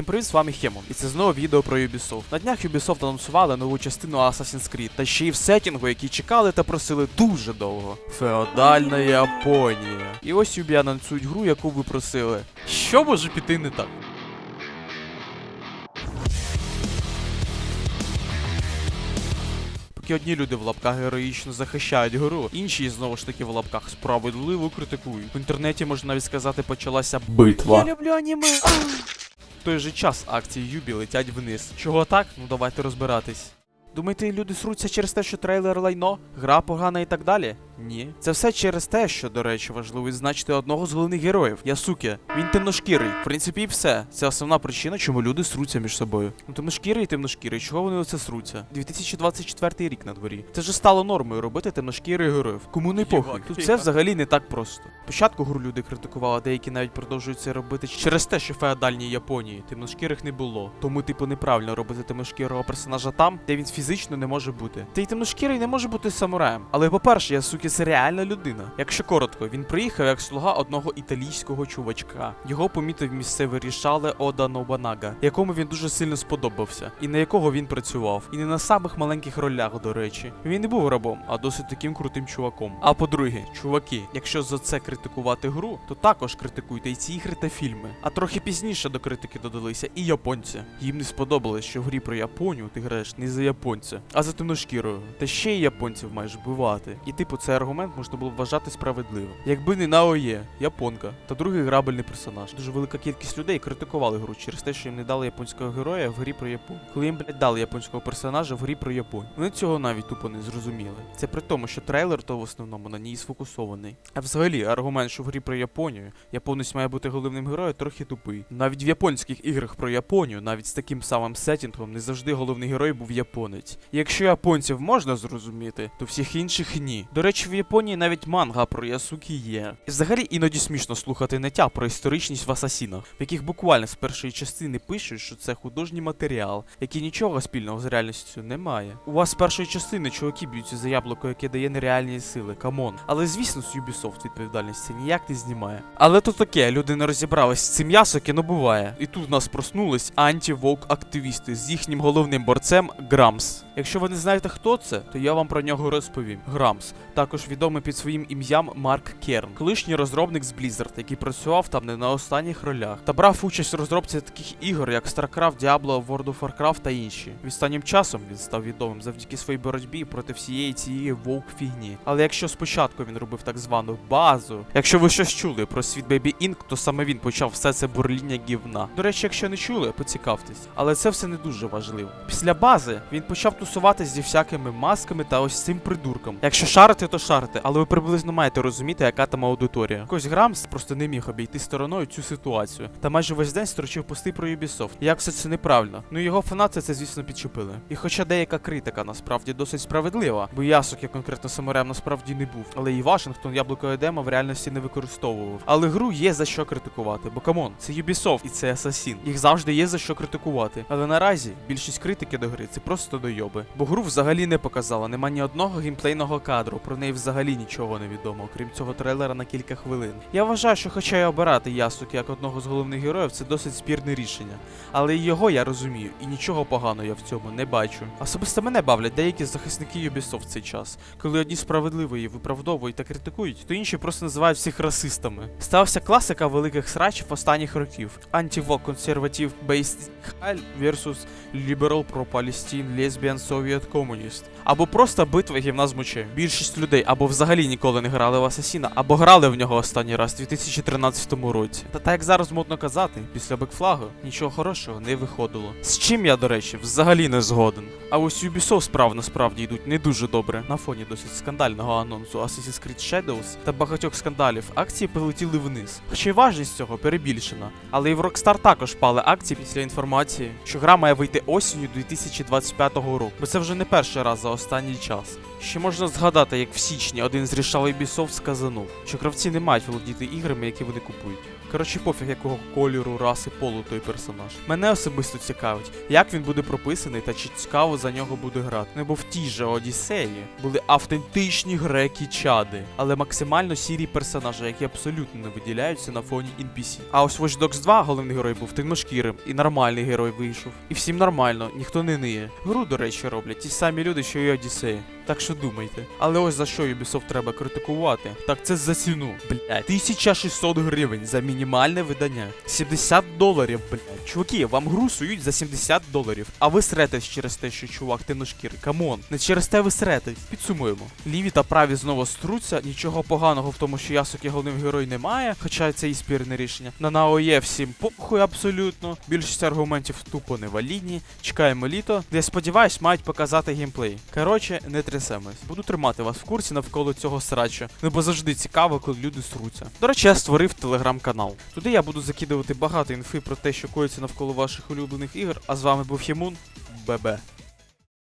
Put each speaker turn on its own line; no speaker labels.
Всім привіт, з вами Хемон. І це знову відео про Ubisoft. На днях Ubisoft анонсували нову частину Assassin's Creed, та ще й в сетінгу, який чекали та просили дуже довго. Феодальна Японія. І ось Юбі анонсують гру, яку ви просили. Що може піти не так? Поки одні люди в лапках героїчно захищають гру, інші знову ж таки в лапках справедливо критикують. В інтернеті можна навіть сказати, почалася битва. Я люблю аніме. Той же час акції Юбі летять вниз. Чого так? Ну давайте розбиратись. Думаєте, люди сруться через те, що трейлер лайно, гра погана і так далі? Ні. Це все через те, що, до речі, важливо відзначити одного з головних героїв Ясуке. Він темношкірий. В принципі, і все. Це основна причина, чому люди сруться між собою. Ну темношкірий і темношкірий, чого вони оце сруться? 2024 рік на дворі. Це вже стало нормою робити темношкірих героїв. Кому не похуй. Тут все взагалі не так просто. Спочатку гру люди критикували, а деякі навіть продовжують це робити через те, що феодальній Японії темношкірих не було. Тому, типу, неправильно робити темношкірого персонажа там, де він фізично не може бути. Та й темношкірий не може бути самураєм. Але по-перше, Ясукі це реальна людина. Якщо коротко, він приїхав як слуга одного італійського чувачка. Його помітив місцевий рішале Ода Нобанага, якому він дуже сильно сподобався, і на якого він працював. І не на самих маленьких ролях, до речі. Він не був рабом, а досить таким крутим чуваком. А по-друге, чуваки, якщо за це критикувати гру, то також критикуйте і ці ігри та фільми. А трохи пізніше до критики додалися і японці. Їм не сподобалось, що в грі про Японію ти граєш не за японця, а за темношкірою. Та ще й японців маєш вбивати. І типу цей аргумент можна було вважати справедливим. Якби не Наоє, японка, та другий грабельний персонаж. Дуже велика кількість людей критикували гру через те, що їм не дали японського героя в грі про Японію. Коли їм блядь, дали японського персонажа в грі про Японію. Вони цього навіть тупо не зрозуміли. Це при тому, що трейлер то в основному на ній сфокусований. А взагалі, аргумент, що в грі про Японію японець має бути головним героєм, трохи тупий. Навіть в японських іграх про Японію, навіть з таким самим сеттінгом, не завжди головний герой був японець. Якщо японців можна зрозуміти, то всіх інших ні. До речі, в Японії навіть манга про Ясукі є. І взагалі іноді смішно слухати неття про історичність в асасінах, в яких буквально з першої частини пишуть, що це художній матеріал, який нічого спільного з реальністю не має. У вас з першої частини чуваки б'ються за яблуко, яке дає нереальні сили, камон. Але звісно, з Ubisoft відповідальності ніяк не знімає. Але то таке, люди не розібрались з цим ясо, кіно буває. І тут в нас проснулись анті-вок активісти з їхнім головним борцем Грамс. Якщо ви не знаєте, хто це, то я вам про нього розповім. Грамс, також відомий під своїм ім'ям Марк Керн, колишній розробник з Blizzard, який працював там не на останніх ролях, та брав участь у розробці таких ігор, як StarCraft, Diablo, World of Warcraft та інші. Останнім часом він став відомим завдяки своїй боротьбі проти всієї цієї вовк фігні. Але якщо спочатку він робив так звану базу, якщо ви щось чули про світ Baby Inc., то саме він почав все це бурління гівна. До речі, якщо не чули, поцікавтесь. Але це все не дуже важливо. Після бази він почав тусуватись зі всякими масками та ось цим придурком. Якщо шарити, то шарити, але ви приблизно маєте розуміти, яка там аудиторія. Якось Грамс просто не міг обійти стороною цю ситуацію. Та майже весь день строчив пости про Ubisoft. Як все це неправильно. Ну його фанати це, звісно, підчепили. І хоча деяка критика насправді досить справедлива, бо Ясок я конкретно самурем насправді не був. Але і Вашингтон яблуко Едема в реальності не використовував. Але гру є за що критикувати, бо камон, це Ubisoft і це Assassin. Їх завжди є за що критикувати. Але наразі більшість критики до гри це просто дойоби. Бо гру взагалі не показала, нема ні одного геймплейного кадру, про неї взагалі нічого не відомо, крім цього трейлера на кілька хвилин. Я вважаю, що хоча й обирати Ясуки як одного з головних героїв, це досить спірне рішення. Але його я розумію, і нічого поганого я в цьому не бачу. Особисто мене бавлять деякі захисники Ubisoft в цей час, коли одні справедливо її виправдовують та критикують, то інші просто називають всіх расистами. Стався класика великих срачів останніх років: антивок консерватив Based versus Liberal Pro Palestine Lesbian Soviet Communist. Або просто битва гівна з мочею. Більшість людей або взагалі ніколи не грали в Асасіна, або грали в нього останній раз у 2013 році. Та так як зараз модно казати, після бекфлагу нічого хорошого не виходило. З чим я, до речі, взагалі не згоден. А ось Ubisoft справ насправді йдуть не дуже добре. На фоні досить скандального анонсу Assassin's Creed Shadows та багатьох скандалів акції полетіли вниз. Хоча й важність цього перебільшена. Але і в Rockstar також пали акції після інформації, що гра має вийти осінню 2025 року. Бо це вже не перший раз за останній час. Ще можна згадати, як в січні один з рішал Ubisoft сказанув, що гравці не мають володіти іграми, які вони купують. Коротше, пофіг якого кольору, раси, полу той персонаж. Мене особисто цікавить, як він буде прописаний та чи цікаво за нього буде грати. Ну бо в тій же Одіссеї були автентичні греки чади, але максимально сірі персонажі, які абсолютно не виділяються на фоні NPC. А ось Watch Dogs 2 головний герой був темношкірим, і нормальний герой вийшов. І всім нормально, ніхто не ниє. Гру, до речі, роблять ті самі люди, що і Одіссеї. Так що думайте. Але ось за що Ubisoft треба критикувати. Так це за ціну. Блять, 1600 гривень за мінімальне видання. 70 доларів, блять. Чуваки, вам гру сують за 70 доларів. А ви сретесь через те, що чувак темношкірий. Камон. Не через те ви сретесь. Підсумуємо. Ліві та праві знову струться. Нічого поганого в тому, що Ясуки головний герой немає, хоча це і спірне рішення. На НАОЄ всім похуй абсолютно. Більшість аргументів тупо невалідні. Чекаємо літо, де сподіваюсь, мають показати геймплей. Коротше, не трясемось. Буду тримати вас в курсі навколо цього срача. Ну бо завжди цікаво, коли люди сруться. До речі, я створив телеграм-канал. Туди я буду закидувати багато інфи про те, що коїться навколо ваших улюблених ігор. А з вами був Хімун. Бебе.